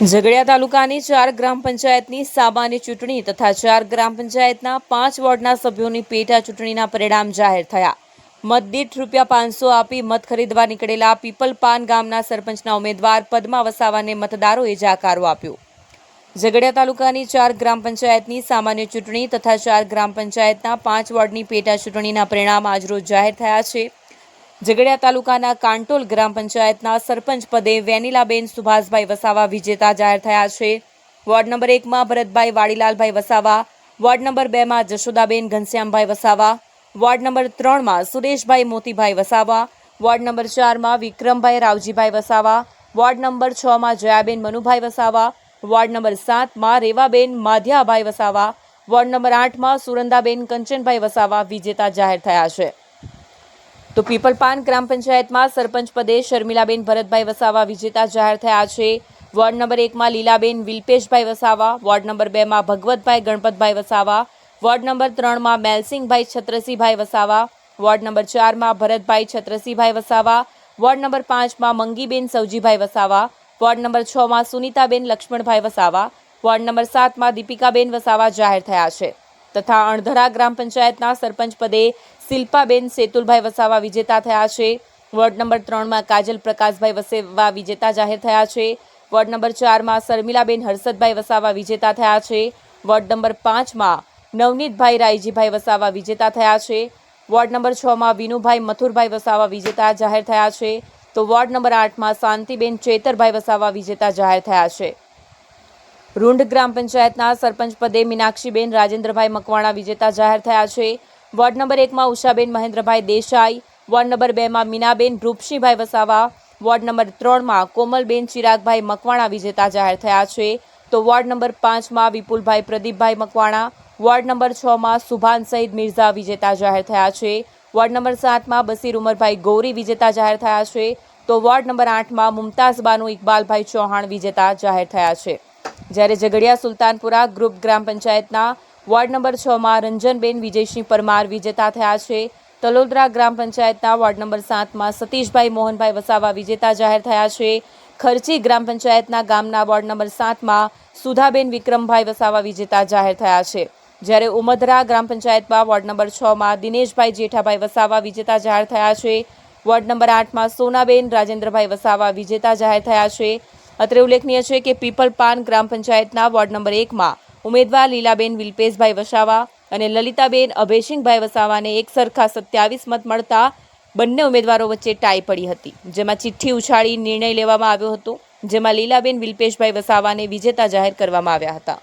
ઝઘડિયા તાલુકાની ચાર ગ્રામ પંચાયતની સામાન્ય ચૂંટણી તથા ચાર ગ્રામ પંચાયતના પાંચ વોર્ડના સભ્યોની પેટા ચૂંટણીના પરિણામ જાહેર થયા. મતદીઠ રૂપિયા પાંચસો આપી મત ખરીદવા નીકળેલા પીપલપાન ગામના સરપંચના ઉમેદવાર પદ્મા વસાવાને મતદારોએ જાકારો આપ્યો. ઝઘડિયા તાલુકાની ચાર ગ્રામ પંચાયતની સામાન્ય ચૂંટણી તથા ચાર ગ્રામ પંચાયતના પાંચ વોર્ડની પેટા ચૂંટણીના પરિણામ આજરોજ જાહેર થયા છે. ઝઘડિયા તાલુકાના કાંટોલ ગ્રામ પંચાયતના સરપંચ પદે વેનીલાબેન સુભાષભાઈ વસાવા વિજેતા જાહેર થયા છે. વોર્ડ નંબર એકમાં ભરતભાઈ વાડીલાલભાઈ વસાવા, વોર્ડ નંબર બેમાં જશોદાબેન ઘનશ્યામભાઈ વસાવા, વોર્ડ નંબર ત્રણમાં સુરેશભાઈ મોતીભાઈ વસાવા, વોર્ડ નંબર ચારમાં વિક્રમભાઈ રાવજીભાઈ વસાવા, વોર્ડ નંબર છમાં જયાબેન મનુભાઈ વસાવા, વોર્ડ નંબર સાતમાં રેવાબેન માધ્યાભાઈ વસાવા, વોર્ડ નંબર આઠમાં સુરંદાબેન કંચનભાઈ વસાવા વિજેતા જાહેર થયા છે. તો પીપલપાન ગ્રામ પંચાયતમાં સરપંચ પદે શર્મિલાબેન ભરતભાઈ વસાવા વિજેતા જાહેર થયા છે. વોર્ડ નંબર એકમાં લીલાબેન વિલ્પેશભાઈ વસાવા, વોર્ડ નંબર બેમાં ભગવતભાઈ ગણપતભાઈ વસાવા, વોર્ડ નંબર ત્રણમાં મેલસિંહભાઈ છત્રસિંહભાઈ વસાવા, વોર્ડ નંબર ચારમાં ભરતભાઈ છત્રસિંહભાઈ વસાવા, વોર્ડ નંબર પાંચમાં મંગીબેન સવજીભાઈ વસાવા, વોર્ડ નંબર છમાં સુનીતાબેન લક્ષ્મણભાઈ વસાવા, વોર્ડ નંબર સાતમાં દીપિકાબેન વસાવા જાહેર થયા છે. તથા અણધરા ગ્રામ પંચાયતના સરપંચ પદે શિલ્પાબેન સેતુલભાઈ વસાવા વિજેતા થયા છે. વોર્ડ નંબર ત્રણમાં કાજલ પ્રકાશભાઈ વસેવા વિજેતા જાહેર થયા છે. વોર્ડ નંબર ચારમાં શર્મિલાબેન હર્ષદભાઈ વસાવા વિજેતા થયા છે. વોર્ડ નંબર પાંચમાં નવનીતભાઈ રાયજીભાઈ વસાવા વિજેતા થયા છે. વોર્ડ નંબર છમાં વિનુભાઈ મથુરભાઈ વસાવા વિજેતા જાહેર થયા છે. તો વોર્ડ નંબર આઠમાં શાંતિબેન ચેતરભાઈ વસાવા વિજેતા જાહેર થયા છે. રૂંઢ ગ્રામ પંચાયતના સરપંચ પદે મીનાક્ષીબેન, રાજેન્દ્રભાઈ મકવાણા વિજેતા જાહેર થયા છે. વોર્ડ નંબર એકમાં ઉષાબેન, મહેન્દ્રભાઈ દેસાઈ. વોર્ડ નંબર બેમાં મીનાબેન, રૂપસિંહભાઈ વસાવા. વોર્ડ નંબર ત્રણમાં કોમલબેન, ચિરાગભાઈ મકવાણા વિજેતા જાહેર થયા છે. તો વોર્ડ નંબર પાંચમાં વિપુલભાઈ, પ્રદીપભાઈ મકવાણા. વોર્ડ નંબર છમાં સુભાન સઈદ મિર્ઝા વિજેતા જાહેર થયા છે. વોર્ડ નંબર સાતમાં બસીર ઉમરભાઈ ગૌરી વિજેતા જાહેર થયા છે. તો વોર્ડ નંબર આઠમાં મુમતાઝ બાનુ, ઇકબાલભાઈ ચૌહાણ વિજેતા જાહેર થયા છે. જ્યારે ઝઘડિયા સુલતાનપુરા ગ્રુપ ગ્રામ પંચાયતના વોર્ડ નંબર છમાં રંજનબેન વિજયસિંહ પરમાર વિજેતા થયા છે. તલોદરા ગ્રામ પંચાયતના વોર્ડ નંબર સાતમાં સતીશભાઈ મોહનભાઈ વસાવા વિજેતા જાહેર થયા છે. ખર્ચી ગ્રામ પંચાયતના ગામના વોર્ડ નંબર સાતમાં સુધાબેન વિક્રમભાઈ વસાવા વિજેતા જાહેર થયા છે. જ્યારે ઉમદરા ગ્રામ પંચાયતમાં વોર્ડ નંબર છમાં દિનેશભાઈ જેઠાભાઈ વસાવા વિજેતા જાહેર થયા છે. વોર્ડ નંબર આઠમાં સોનાબેન રાજેન્દ્રભાઈ વસાવા વિજેતા જાહેર થયા છે. અત્રે ઉલ્લેખનીય છે કે પીપલ પાન ગ્રામ પંચાયતના વોર્ડ નંબર એકમાં ઉમેદવાર લીલાબેન વિલ્પેશભાઈ વસાવા અને લલિતાબેન અભયસિંહભાઈ વસાવાને એક સરખા સત્યાવીસ મત મળતા બંને ઉમેદવારો વચ્ચે ટાઈ પડી હતી, જેમાં ચિઠ્ઠી ઉછાળી નિર્ણય લેવામાં આવ્યો હતો, જેમાં લીલાબેન વિલ્પેશભાઈ વસાવાને વિજેતા જાહેર કરવામાં આવ્યા હતા.